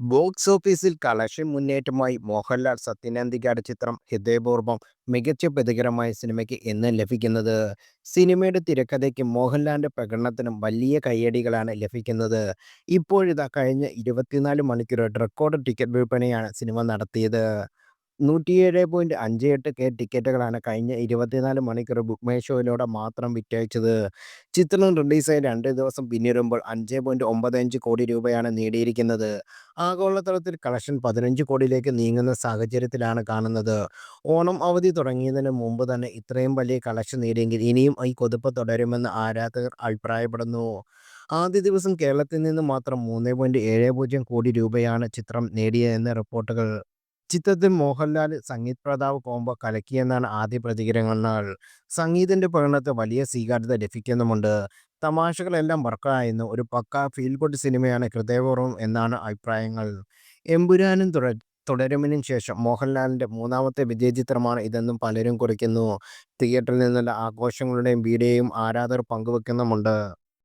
Box ഓഫീസിൽ collection മുന്നേറ്റമായി Mohanlal Sathyan Anthikad ചിത്രം ഹൃദയപൂർവം മികച്ച പ്രതികരമായ സിനിമയ്ക്ക് എന്ന് ലഭിക്കുന്നത്. സിനിമയുടെ തിരക്കഥയ്ക്ക് മോഹൻലാലിന്റെ പ്രകടനത്തിനും വലിയ കയ്യടികളാണ് ലഭിക്കുന്നത്. ഇപ്പോഴിതാ കഴിഞ്ഞ ഇരുപത്തിനാല് മണിക്കൂർ റെക്കോർഡ് ടിക്കറ്റ് വിൽപ്പനയാണ് സിനിമ നടത്തിയത്. നൂറ്റിയേഴ് പോയിന്റ് അഞ്ച് എട്ട് കെ ടിക്കറ്റുകളാണ് കഴിഞ്ഞ ഇരുപത്തിനാല് മണിക്കൂർ ബുക്ക് മൈ ഷോയിലൂടെ മാത്രം വിറ്റഴിച്ചത്. ചിത്രം റിലീസായി രണ്ട് ദിവസം പിന്നിടുമ്പോൾ അഞ്ച് പോയിന്റ് ഒമ്പത് അഞ്ച് കോടി രൂപയാണ് നേടിയിരിക്കുന്നത്. ആഗോളതലത്തിൽ കളക്ഷൻ പതിനഞ്ച് കോടിയിലേക്ക് നീങ്ങുന്ന സാഹചര്യത്തിലാണ് കാണുന്നത്. ഓണം അവധി തുടങ്ങിയതിന് മുമ്പ് തന്നെ ഇത്രയും വലിയ കളക്ഷൻ നേടിയെങ്കിൽ ഇനിയും ഈ കുതിപ്പ് തുടരുമെന്ന് ആരാധകർ അഭിപ്രായപ്പെടുന്നു. ആദ്യ ദിവസം കേരളത്തിൽ നിന്ന് മാത്രം മൂന്ന് പോയിന്റ് ഏഴ് പൂജ്യം കോടി രൂപയാണ് ചിത്രം നേടിയതെന്ന് റിപ്പോർട്ടുകൾ. ചിത്രത്തിൽ മോഹൻലാൽ സംഗീത് പ്രതാവ് കോംബോ കലക്കിയെന്നാണ് ആദ്യ പ്രതികരണങ്ങൾ സംഗീതിന്റെ പ്രകടനത്തെ വലിയ സ്വീകാര്യത ലഭിക്കുന്നുമുണ്ട്. തമാശകളെല്ലാം വർക്കായിരുന്നു. ഒരു പക്ക ഫീൽ ഗുഡ് സിനിമയാണ് ഹൃദയപൂർവം എന്നാണ് അഭിപ്രായങ്ങൾ. എമ്പുരാനും തുട തുടരുമിനും ശേഷം മോഹൻലാലിന്റെ മൂന്നാമത്തെ വിജയചിത്രമാണ് ഇതെന്നും പലരും കുറിക്കുന്നു. തിയേറ്ററിൽ നിന്നുള്ള ആഘോഷങ്ങളുടെയും വീഡിയോയും ആരാധകർ പങ്കുവെക്കുന്നുമുണ്ട്.